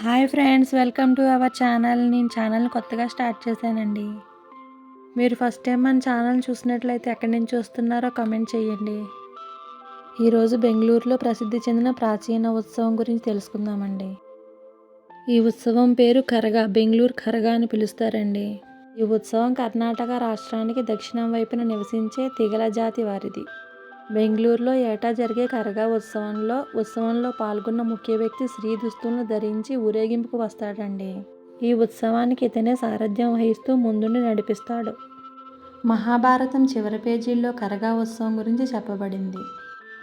Hi friends welcome to our channel. నేను channel కొత్తగా start చేశానండి. మీరు ఫస్ట్ టైం మన ఛానల్ చూసినట్లయితే ఎక్కడి నుంచి చూస్తున్నారో కమెంట్ చేయండి. ఈరోజు బెంగళూరులో ప్రసిద్ధి చెందిన ప్రాచీన ఉత్సవం గురించి తెలుసుకుందామండి. ఈ ఉత్సవం పేరు కరగా బెంగళూరు కరగా అని పిలుస్తారండి. ఈ ఉత్సవం కర్ణాటక రాష్ట్రానికి దక్షిణం వైపున నివసించే తిగల జాతి వారిది. బెంగళూరులో ఏటా జరిగే కరగా ఉత్సవంలో ఉత్సవంలో పాల్గొన్న ముఖ్య వ్యక్తి శ్రీ దుస్తులను ధరించి ఊరేగింపుకు వస్తాడండి. ఈ ఉత్సవానికి ఇతనే సారథ్యం వహిస్తూ ముందుండి నడిపిస్తాడు. మహాభారతం చివరి పేజీల్లో కరగా ఉత్సవం గురించి చెప్పబడింది.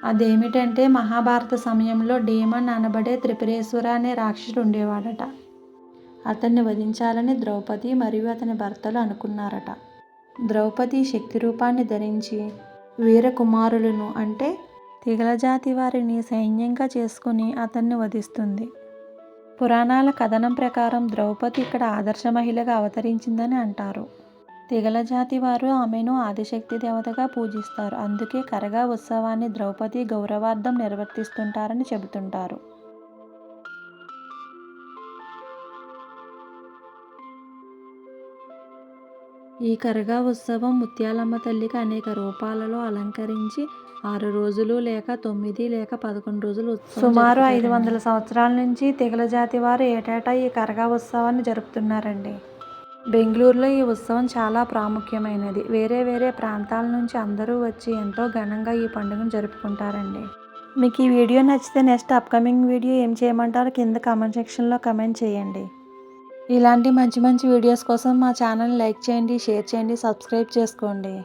అదేమిటంటే మహాభారత సమయంలో డీమన్ అనబడే త్రిపురేశ్వర అనే రాక్షసుడు ఉండేవాడట. అతన్ని వధించాలని ద్రౌపది మరియు అతని భర్తలు అనుకున్నారట. ద్రౌపది శక్తి రూపాన్ని ధరించి వీరకుమారులను అంటే తిగలజాతి వారిని సైన్యంగా చేసుకుని అతన్ని వధిస్తుంది. పురాణాల కథనం ప్రకారం ద్రౌపది ఇక్కడ ఆదర్శ మహిళగా అవతరించిందని అంటారు. తిగలజాతి వారు ఆమెను ఆదిశక్తి దేవతగా పూజిస్తారు. అందుకే కరగా ఉత్సవాన్ని ద్రౌపది గౌరవార్థం నిర్వర్తిస్తుంటారని చెబుతుంటారు. ఈ కరగా ఉత్సవం ముత్యాలమ్మ తల్లికి అనేక రూపాలలో అలంకరించి ఆరు రోజులు లేక తొమ్మిది లేక పదకొండు రోజులు సుమారు ఐదు వందల సంవత్సరాల నుంచి తెగల జాతి వారు ఏటేటా ఈ కరగా ఉత్సవాన్ని జరుపుతున్నారండి. బెంగళూరులో ఈ ఉత్సవం చాలా ప్రాముఖ్యమైనది. వేరే వేరే ప్రాంతాల నుంచి అందరూ వచ్చి ఎంతో ఘనంగా ఈ పండుగను జరుపుకుంటారండి. మీకు ఈ వీడియో నచ్చితే నెక్స్ట్ అప్కమింగ్ వీడియో ఏం చేయమంటారో కింద కామెంట్ సెక్షన్లో కమెంట్ చేయండి. ఇలాంటి మంచి మంచి వీడియోస్ కోసం మా ఛానల్ లైక్ చేయండి షేర్ చేయండి సబ్స్క్రైబ్ చేసుకోండి.